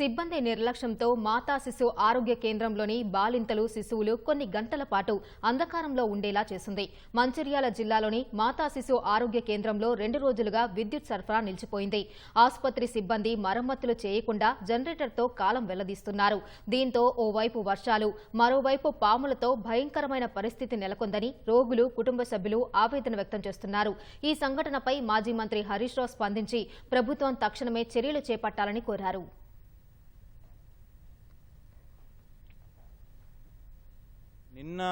సిబ్బంది నిర్లక్ష్యంతో మాతా శిశు ఆరోగ్య కేంద్రంలోని బాలింతలు శిశువులు కొన్ని గంటల పాటు అంధకారంలో ఉండేలా చేసింది. మంచిర్యాల జిల్లాలోని మాతా శిశు ఆరోగ్య కేంద్రంలో రెండు రోజులుగా విద్యుత్ సరఫరా నిలిచిపోయింది. ఆసుపత్రి సిబ్బంది మరమ్మతులు చేయకుండా జనరేటర్తో కాలం వెల్లదీస్తున్నారు దీంతో ఓవైపు వర్షాలు మరోవైపు పాములతో భయంకరమైన పరిస్థితి నెలకొందని రోగులు కుటుంబ సభ్యులు ఆవేదన వ్యక్తం చేస్తున్నారు. ఈ సంఘటనపై మాజీ మంత్రి హరీష్ రావు స్పందించి ప్రభుత్వం తక్షణమే చర్యలు చేపట్టాలని కోరారు. నిన్న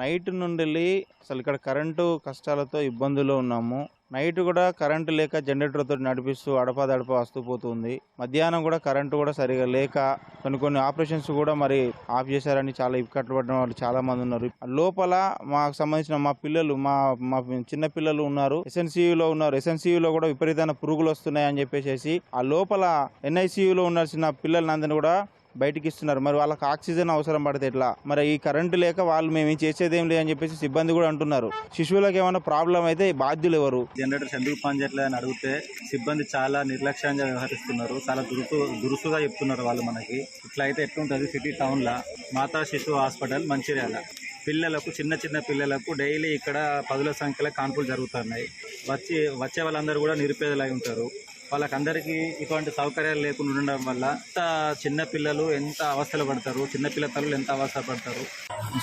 నైట్ నుండి వెళ్ళి అసలు ఇక్కడ కరెంటు కష్టాలతో ఇబ్బందులు ఉన్నాము. నైట్ కూడా కరెంటు లేక జనరేటర్తో నడిపిస్తూ అడపాదడప వస్తూ పోతుంది. మధ్యాహ్నం కూడా కరెంటు కూడా సరిగా లేక కొన్ని కొన్ని ఆపరేషన్స్ కూడా మరి ఆఫ్ చేశారని చాలా ఇక్కట్లు పడిన వాళ్ళు చాలా మంది ఉన్నారు. లోపల మాకు సంబంధించిన మా పిల్లలు మా మా చిన్న పిల్లలు ఉన్నారు. ఎస్ఎన్సీయూలో ఉన్నారు. ఎస్ఎన్సీయూలో కూడా విపరీతమైన పురుగులు వస్తున్నాయి అని చెప్పేసి ఆ లోపల ఎన్ఐసీయూలో చిన్న పిల్లలందరినీ కూడా బయటికి ఇస్తున్నారు మరి వాళ్ళకి ఆక్సిజన్ అవసరం పడితే ఎట్లా? మరి ఈ కరెంటు లేక వాళ్ళు మేము చేసేది ఏం లేదని చెప్పేసి సిబ్బంది కూడా అంటున్నారు. శిశువులకు ఏమైనా ప్రాబ్లం అయితే బాధ్యులు ఎవరు? జనరేటర్స్ ఎందుకు పనిచేయట్లేదు అని అడిగితే సిబ్బంది చాలా నిర్లక్ష్యంగా వ్యవహరిస్తున్నారు. చాలా దురుసు దురుసుగా చెప్తున్నారు వాళ్ళు మనకి. ఇట్లా అయితే ఎట్లుంటుంది సిటీ టౌన్లో? మాతా శిశు హాస్పిటల్ మంచిర్యాల. పిల్లలకు చిన్న చిన్న పిల్లలకు డైలీ ఇక్కడ పదుల సంఖ్యలో కాన్పులు జరుగుతున్నాయి. వచ్చి వచ్చే వాళ్ళందరూ కూడా నిరుపేదలై ఉంటారు. వాళ్ళకందరికీ ఇటువంటి సౌకర్యాలు లేకుండా ఉండడం వల్ల ఎంత చిన్న పిల్లలు ఎంత అవస్థలు పడతారు చిన్న పిల్ల తల్లులు ఎంత అవస్థ పడతారు?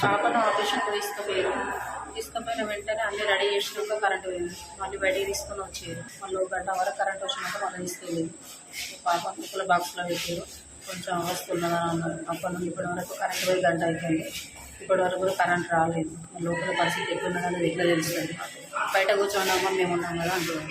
పాపను ఆపరేషన్ తీసుకుపోయారు. తీసుకుపోయిన వెంటనే అన్ని రెడీ చేసినాక కరెంట్ పోయింది. మళ్ళీ బయటికి తీసుకొని వచ్చారు మళ్ళీ ఒక గంట వరకు కరెంట్ వచ్చినాక మళ్ళీ తీసుకెళ్ళింది పాప కుక్కల బాక్స్లో పెట్టారు. కొంచెం అవస్థ ఉన్నదా అన్నారు. అప్పటి నుండి ఇప్పటి వరకు కరెంట్ పోయి గంట అయిపోయింది. ఇప్పటి వరకు కూడా కరెంట్ రాలేదు. లోపల పరిస్థితి ఎట్లున్నదని ఎట్లా తెలుస్తుంది? బయట కూర్చోండి అమ్మ మేము ఉన్నాం కదా అంటున్నాం